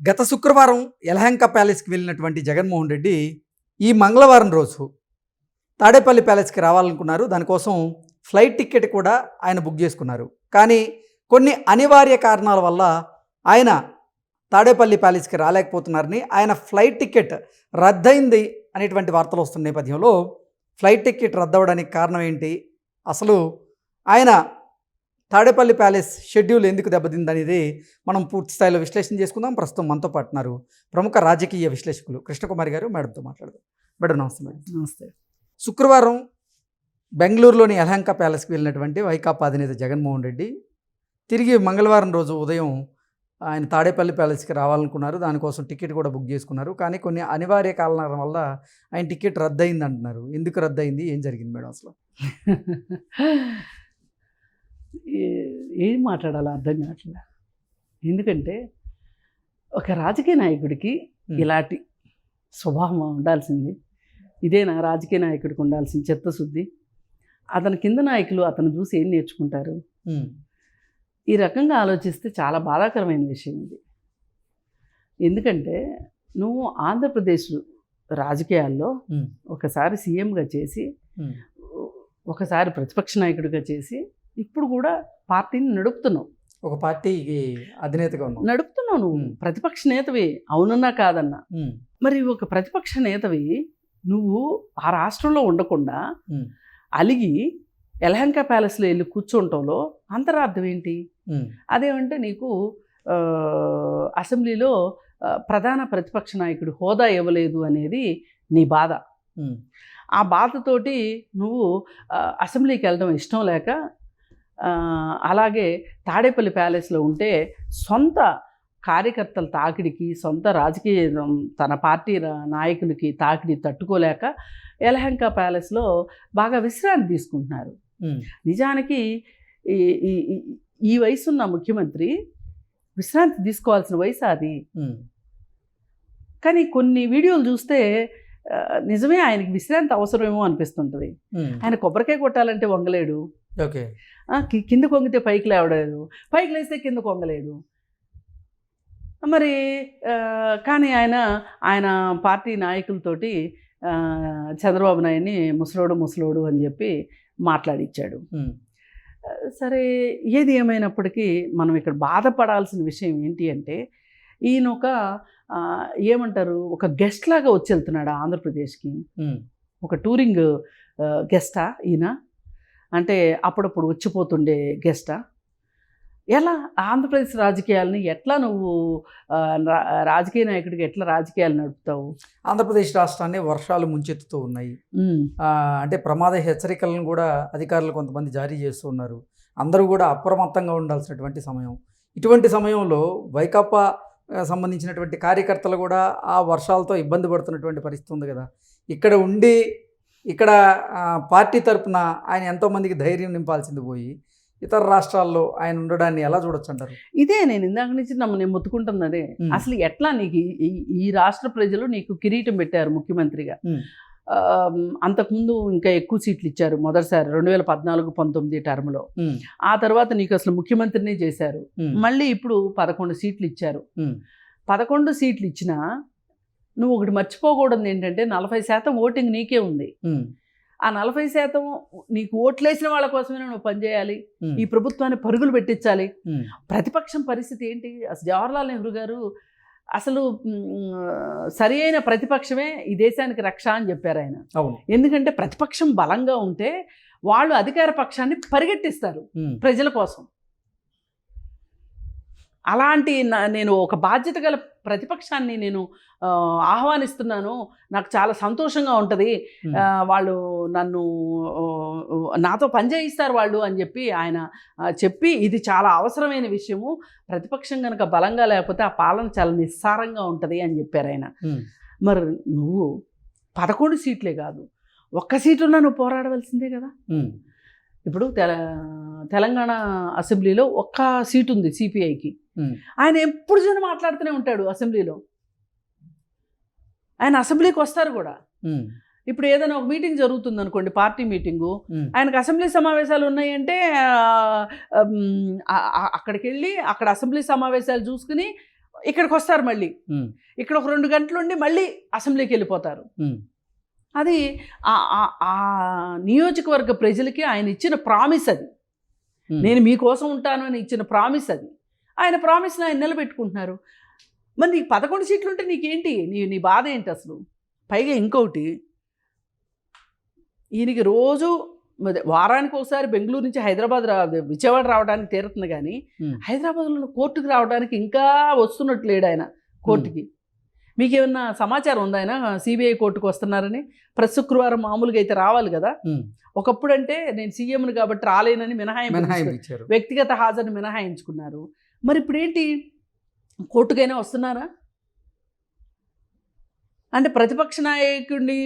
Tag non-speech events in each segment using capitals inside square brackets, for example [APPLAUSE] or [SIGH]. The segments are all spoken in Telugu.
గత శుక్రవారం యలహంక ప్యాలెస్కి వెళ్ళినటువంటి జగన్మోహన్ రెడ్డి ఈ మంగళవారం రోజు తాడేపల్లి ప్యాలెస్కి రావాలనుకున్నారు. దానికోసం ఫ్లైట్ టికెట్ కూడా ఆయన బుక్ చేసుకున్నారు. కానీ కొన్ని అనివార్య కారణాల వల్ల ఆయన తాడేపల్లి ప్యాలెస్కి రాలేకపోతున్నారని ఆయన ఫ్లైట్ టికెట్ రద్దయింది అనేటువంటి వార్తలు వస్తున్న నేపథ్యంలో ఫ్లైట్ టికెట్ రద్దవడానికి కారణం ఏంటి? అసలు ఆయన తాడేపల్లి ప్యాలెస్ షెడ్యూల్ ఎందుకు దెబ్బతింది అనేది మనం పూర్తి స్థాయిలో విశ్లేషణ చేసుకుందాం. ప్రస్తుతం మనతో పాటున్నారు ప్రముఖ రాజకీయ విశ్లేషకులు కృష్ణకుమారి గారు మేడంతో మాట్లాడదాం. మేడం నమస్తే మేడం. నమస్తే. శుక్రవారం బెంగళూరులోని యలహంక ప్యాలెస్కి వెళ్ళినటువంటి వైకాపా అధినేత జగన్మోహన్ రెడ్డి తిరిగి మంగళవారం రోజు ఉదయం ఆయన తాడేపల్లి ప్యాలెస్కి రావాలనుకున్నారు. దానికోసం టికెట్ కూడా బుక్ చేసుకున్నారు. కానీ కొన్ని అనివార్య కారణాల వల్ల ఆయన టికెట్ రద్దయింది అంటున్నారు ఎందుకు రద్దయింది? ఏం జరిగింది మేడం అసలు? [LAUGHS] ఏ- మాట్లాడాలో అర్థం కావట్లేదు. ఎందుకంటే ఒక రాజకీయ నాయకుడికి. ఇలాంటి స్వభావం ఉండాల్సింది. ఇదేనా రాజకీయ నాయకుడికి ఉండాల్సిన చిత్తశుద్ధి అతని కింద నాయకులు అతను చూసి ఏం నేర్చుకుంటారు? ఈ రకంగా ఆలోచిస్తే చాలా బాధాకరమైన విషయం ఇది. ఎందుకంటే నువ్వు ఆంధ్రప్రదేశ్ రాజకీయాల్లో ఒకసారి సీఎంగా చేసి ఒకసారి ప్రతిపక్ష నాయకుడిగా చేసి ఇప్పుడు కూడా పార్టీని నడుపుతున్నావు. ఒక పార్టీకి అధినేతగా ఉన్నాం నడుపుతున్నావు నువ్వు. ప్రతిపక్ష నేతవి అవునన్నా కాదన్నా. మరి ఒక ప్రతిపక్ష నేతవి నువ్వు ఆ రాష్ట్రంలో ఉండకుండా అలిగి యలహంక ప్యాలెస్లో వెళ్ళి కూర్చోవటంలో అంతరార్థం ఏంటి? అదేమంటే నీకు అసెంబ్లీలో ప్రధాన ప్రతిపక్ష నాయకుడి హోదా ఇవ్వలేదు అనేది నీ బాధ. ఆ బాధతోటి నువ్వు అసెంబ్లీకి వెళ్ళడం ఇష్టం లేక అలాగే తాడేపల్లి ప్యాలెస్లో ఉంటే సొంత కార్యకర్తల తాకిడికి సొంత రాజకీయ తన పార్టీ నాయకులకి తాకిడి తట్టుకోలేక యలహంక ప్యాలెస్లో బాగా విశ్రాంతి తీసుకుంటున్నారు. నిజానికి ఈ వయసున్న ముఖ్యమంత్రి విశ్రాంతి తీసుకోవాల్సిన వయసు అది. కానీ కొన్ని వీడియోలు చూస్తే నిజమే ఆయనకి విశ్రాంతి అవసరమేమో అనిపిస్తుంటుంది. ఆయన కొబ్బరికాయ కొట్టాలంటే వంగలేడు. ఓకే. కింద కొంగితే పైకి లేవడాడు పైకి లేస్తే కింద కొంగలేడు మరి కానీ ఆయన ఆయన పార్టీ నాయకులతోటి చంద్రబాబు నాయుడిని ముసలోడు ముసలోడు అని చెప్పి మాట్లాడిచ్చాడు. సరే ఏది ఏమైనప్పటికీ మనం ఇక్కడ బాధపడాల్సిన విషయం ఏంటి అంటే ఈయన ఒక ఏమంటారు ఒక గెస్ట్ లాగా వచ్చి వెళ్తున్నాడు ఆంధ్రప్రదేశ్కి. ఒక టూరింగ్ గెస్టా ఈయన? అంటే అప్పుడప్పుడు వచ్చిపోతుండే గెస్టా? ఎలా? ఆంధ్రప్రదేశ్ రాజకీయాలని ఎట్లా నువ్వు రాజకీయ నాయకుడికి ఎట్లా రాజకీయాలు నడుపుతావు? ఆంధ్రప్రదేశ్ రాష్ట్రాన్ని వర్షాలు ముంచెత్తుతూ ఉన్నాయి. అంటే ప్రమాద హెచ్చరికలను కూడా అధికారులు కొంతమంది జారీ చేస్తూ ఉన్నారు. అందరూ కూడా అప్రమత్తంగా ఉండాల్సినటువంటి సమయం. ఇటువంటి సమయంలో వైకాపా సంబంధించినటువంటి కార్యకర్తలు కూడా ఆ వర్షాలతో ఇబ్బంది పడుతున్నటువంటి పరిస్థితి ఉంది కదా. ఇక్కడ ఉండి ఇక్కడ పార్టీ తరపున ఆయన ఎంతోమందికి ధైర్యం నింపాల్సింది పోయి ఇతర రాష్ట్రాల్లో ఆయన ఉండడాన్ని ఎలా చూడొచ్చు అంటారు? ఇదే నేను ఇందాక నుంచి నమ్మ నేను అసలు ఎట్లా నీకు ఈ- రాష్ట్ర ప్రజలు నీకు కిరీటం పెట్టారు ముఖ్యమంత్రిగా? అంతకుముందు ఇంకా ఎక్కువ సీట్లు ఇచ్చారు మొదటిసారి రెండు వేల పద్నాలుగు పంతొమ్మిది టర్మ్లో. ఆ తర్వాత నీకు అసలు ముఖ్యమంత్రిని చేశారు. మళ్ళీ ఇప్పుడు పదకొండు సీట్లు ఇచ్చారు. పదకొండు సీట్లు ఇచ్చినా నువ్వు ఒకటి మర్చిపోకూడదు ఏంటంటే నలభై శాతం ఓటింగ్ నీకే ఉంది. ఆ నలభై శాతం నీకు ఓట్లేసిన వాళ్ళ కోసమే నువ్వు పనిచేయాలి ఈ ప్రభుత్వాన్ని పరుగులు పెట్టించాలి. ప్రతిపక్షం పరిస్థితి ఏంటి? అసలు జవహర్లాల్ నెహ్రూ గారు అసలు సరి అయిన ప్రతిపక్షమే ఈ దేశానికి రక్ష అని చెప్పారు ఆయన. ఎందుకంటే ప్రతిపక్షం బలంగా ఉంటే వాళ్ళు అధికార పక్షాన్ని పరిగెట్టిస్తారు ప్రజల కోసం. అలాంటి నేను ఒక బాధ్యత గల ప్రతిపక్షాన్ని నేను ఆహ్వానిస్తున్నాను. నాకు చాలా సంతోషంగా ఉంటుంది. వాళ్ళు నన్ను నాతో పనిచేయిస్తారు వాళ్ళు అని చెప్పి ఆయన చెప్పి ఇది చాలా అవసరమైన విషయము. ప్రతిపక్షం కనుక బలంగా లేకపోతే ఆ పాలన చాలా నిస్సారంగా ఉంటుంది అని చెప్పారు ఆయన. మరి నువ్వు పదకొండు సీట్లే కాదు. ఒక్క సీటున్నా నువ్వు పోరాడవలసిందే కదా. ఇప్పుడు తెల తెలంగాణ అసెంబ్లీలో ఒక్క సీటు ఉంది సిపిఐకి. ఆయన ఎప్పుడు చూసినా మాట్లాడుతూనే ఉంటాడు అసెంబ్లీలో. ఆయన అసెంబ్లీకి వస్తారు కూడా. ఇప్పుడు ఏదైనా ఒక మీటింగ్ జరుగుతుంది అనుకోండి పార్టీ మీటింగు ఆయనకు అసెంబ్లీ సమావేశాలు ఉన్నాయంటే అక్కడికి వెళ్ళి అక్కడ అసెంబ్లీ సమావేశాలు చూసుకుని ఇక్కడికి వస్తారు మళ్ళీ. ఇక్కడ ఒక రెండు గంటలు ఉండి మళ్ళీ అసెంబ్లీకి వెళ్ళిపోతారు. అది ఆ- నియోజకవర్గ ప్రజలకి ఆయన ఇచ్చిన ప్రామిస్ అది. నేను మీకోసం ఉంటాను అని ఇచ్చిన ప్రామిస్ అది. ఆయన ప్రామిస్ని ఆయన నిలబెట్టుకుంటున్నారు. మరి నీకు పదకొండు సీట్లు ఉంటే నీకేంటి? నీ నీ బాధ ఏంటి అసలు? పైగా ఇంకొకటి ఈయనకి రోజు వారానికి ఒకసారి బెంగళూరు నుంచి హైదరాబాద్ రా విజయవాడ రావడానికి తీరుతుంది కానీ. హైదరాబాద్లో కోర్టుకు రావడానికి ఇంకా వస్తున్నట్టు లేడు ఆయన కోర్టుకి. మీకు ఏమన్నా సమాచారం ఉందా ఆయన? సిబిఐ కోర్టుకు వస్తున్నారని? ప్రతి శుక్రవారం మామూలుగా అయితే రావాలి కదా. ఒకప్పుడు అంటే నేను సీఎంను కాబట్టి రాలేనని మినహాయింపు ఇచ్చారు. వ్యక్తిగత హాజరుని మినహాయించుకున్నారు. మరి ఇప్పుడు ఏంటి కోర్టుకైనా వస్తున్నారా? అంటే ప్రతిపక్ష నాయకుడిని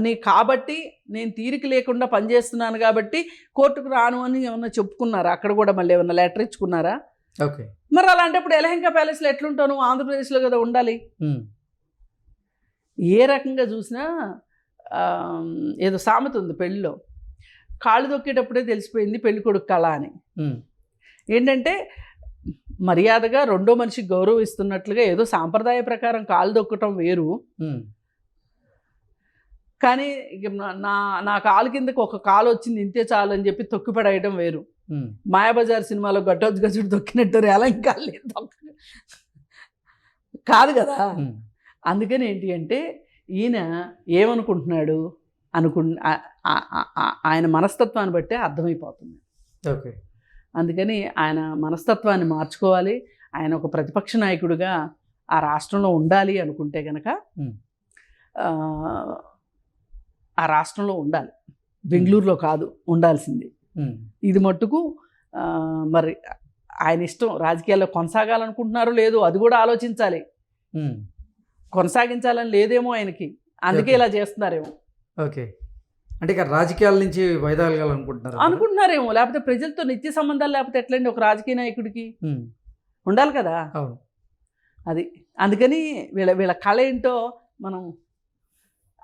ని కాబట్టి నేను తీరిక లేకుండా పనిచేస్తున్నాను కాబట్టి కోర్టుకు రాను అని ఏమన్నా చెప్పుకున్నారా? అక్కడ కూడా మళ్ళీ ఏమన్నా లెటర్ ఇచ్చుకున్నారా? ఓకే. మరి అలాంటప్పుడు ఎలహంక ప్యాలెస్లో ఎట్లుంటావు నువ్వు ఆంధ్రప్రదేశ్లో కదా ఉండాలి. ఏ రకంగా చూసినా ఏదో సామెత ఉంది పెళ్ళిలో. కాళ్ళు దొక్కేటప్పుడే తెలిసిపోయింది పెళ్ళి కొడుకు కళ అని. ఏంటంటే మర్యాదగా రెండో మనిషికి గౌరవిస్తున్నట్లుగా ఏదో సాంప్రదాయ ప్రకారం కాలు దొక్కటం వేరు. కానీ ఇక నా- నా కాలు కిందకి ఒక కాలు వచ్చింది ఇంతే చాలు అని చెప్పి తొక్కి పడేయడం వేరు. మాయాబజార్ సినిమాలో గట్టోద్గజుడు దొక్కినట్టు రేలంకాలు దొక్క కాదు కదా. ఉమ్. అందుకని ఏంటి అంటే ఈయన ఏమనుకుంటున్నాడు అనుకు ఆయన మనస్తత్వాన్ని బట్టే అర్థమైపోతుంది. ఓకే. అందుకని ఆయన మనస్తత్వాన్ని మార్చుకోవాలి. ఆయన ఒక ప్రతిపక్ష నాయకుడిగా ఆ రాష్ట్రంలో ఉండాలి అనుకుంటే కనుక. ఆ రాష్ట్రంలో ఉండాలి. బెంగళూరులో కాదు ఉండాల్సింది. ఇది మట్టుకు మరి ఆయన ఇష్టం రాజకీయాల్లో కొనసాగాలనుకుంటున్నారో లేదో అది కూడా ఆలోచించాలి. కొనసాగించాలని లేదేమో ఆయనకి. అందుకే. ఇలా చేస్తున్నారేమో. ఓకే. అంటే ఇక రాజకీయాల నుంచి వైదొలగాలనుకుంటున్నారు అనుకుంటున్నారేమో. లేకపోతే ప్రజలతో నిత్య సంబంధాలు లేకపోతే ఎట్లండి ఒక రాజకీయ నాయకుడికి? ఉండాలి కదా? అవును. అది. అందుకని వీళ్ళ వీళ్ళ కళ ఏంటో మనం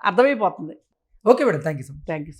అర్థమైపోతుంది. Okay madam. Thank you so much. Thank you